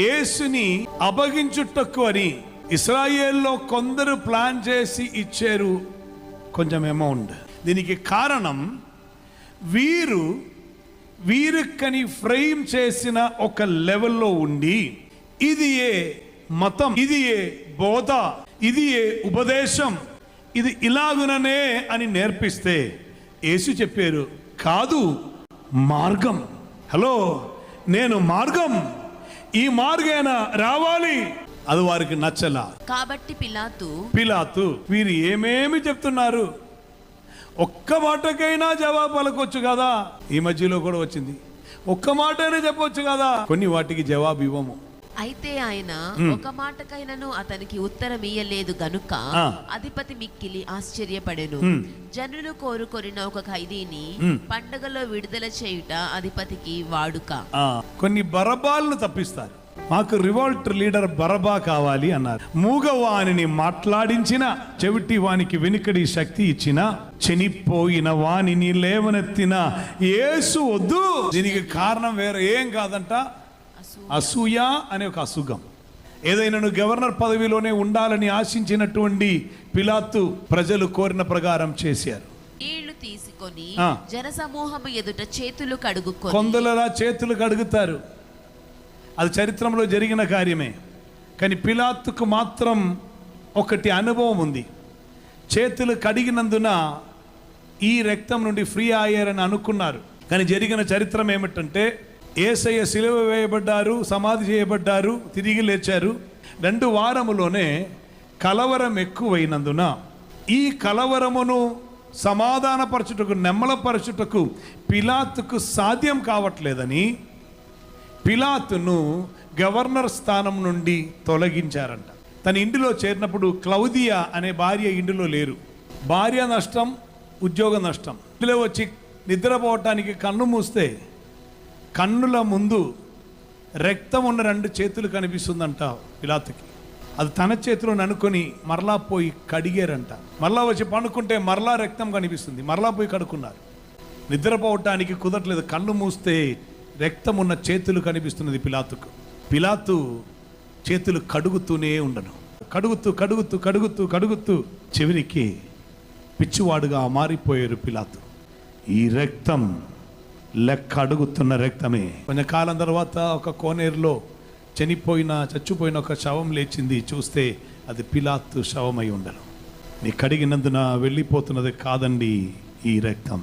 యేసుని అభగించుటకు అని ఇస్రాయేల్లో కొందరు ప్లాన్ చేసి ఇచ్చారు. కొంచెం అమౌంట్. దీనికి కారణం వీరు వీరికని ఫ్రేమ్ చేసిన ఒక లెవెల్లో ఉండి ఇది ఏ మతం ఇది ఏ బోధ ఇది ఏ ఉపదేశం ఇది ఇలాగుననే అని నేర్పిస్తే యేసు చెప్పారు కాదు మార్గం. హలో నేను మార్గం. ఈ మార్గేన రావాలి. అది వారికి నచ్చలా. కాబట్టి పిలాతు పిలాతు వీరు ఏమేమి చెప్తున్నారు? ఒక్క మాటకైనా జవాబు పలకొచ్చు కదా? ఈ మధ్యలో కూడా వచ్చింది. ఒక్క మాటైనా చెప్పొచ్చు కదా? కొన్ని వాటికి జవాబు ఇవ్వము. అయితే ఆయన ఒక మాటకైనను అతనికి ఉత్తరం ఇయ్యలేదు గనుక. అధిపతి మిక్కిలి ఆశ్చర్యపడెను. జనులు కోరుకొనిన ఒక ఖైదీని. పండగలో విడుదల చేయుట అధిపతికి వాడుక. కొన్ని బరబాలను తప్పిస్తారు. మాకు రివాల్ట్ లీడర్ బరబా కావాలి అన్నారు. మూగవాణిని మాట్లాడించిన చెవిటి వానికి వెనుకడి శక్తి ఇచ్చిన చనిపోయిన వాణిని లేవనెత్తిన యేసు వద్దు. దీనికి కారణం వేరే ఏం కాదంట? అసూయ. అనే ఒక అసుగం. ఏదైనా గవర్నర్ పదవిలోనే ఉండాలని ఆశించినటువంటి పిలాతు ప్రజలు కోరిన ప్రకారం చేశారు. నీళ్ళు తీసుకొని ఆ. జనసమూహము ఎదుట చేతులు కడుగుకొని కొందలలా చేతులు కడుగుతారు. అది చరిత్రలో జరిగిన కార్యమే. కానీ పిలాతుకు మాత్రం ఒకటి అనుభవం ఉంది. చేతులు కడిగినందున ఈ రక్తం నుండి ఫ్రీ అయ్యారని అనుకున్నారు. కానీ జరిగిన చరిత్రం ఏమిటంటే ఏసయ్య సిలువ వేయబడ్డారు సమాధి చేయబడ్డారు తిరిగి లేచారు. రెండు వారములోనే కలవరం ఎక్కువైనందున ఈ కలవరమును సమాధానపరచుటకు నెమ్మలపరచుటకు పిలాతుకు సాధ్యం కావట్లేదని పిలాతును గవర్నర్ స్థానం నుండి తొలగించారంట. తన ఇంటిలో చేరినప్పుడు క్లౌదియా అనే భార్య ఇంటిలో లేరు. భార్య నష్టం ఉద్యోగ నష్టం. ఇంటిలో వచ్చి నిద్రపోవటానికి కన్ను మూస్తే కన్నుల ముందు రక్తం ఉన్న రెండు చేతులు కనిపిస్తుందంట పిలాతుకి. అది తన చేతిలో అనుకొని మరలా పోయి కడిగారంట. మరలా వచ్చి పండుకుంటే మరలా రక్తం కనిపిస్తుంది. మరలా పోయి కడుక్కున్నారు. నిద్రపోవటానికి కుదరట్లేదు. కళ్ళు మూస్తే రక్తం ఉన్న చేతులు కనిపిస్తున్నది పిలాతుకు. పిలాతు చేతులు కడుగుతూనే ఉండను. కడుగుతూ కడుగుతూ కడుగుతూ కడుగుతూ చివరికి పిచ్చివాడుగా మారిపోయారు పిలాతు. ఈ రక్తం లెక్క అడుగుతున్న రక్తమే. కొంచెం కాలం తర్వాత ఒక కోనేరులో చనిపోయిన చచ్చిపోయిన ఒక శవం లేచింది. చూస్తే అది పిలాత్తు శవమై ఉండను నీ కడిగినందున వెళ్ళిపోతున్నది కాదండి ఈ రక్తం.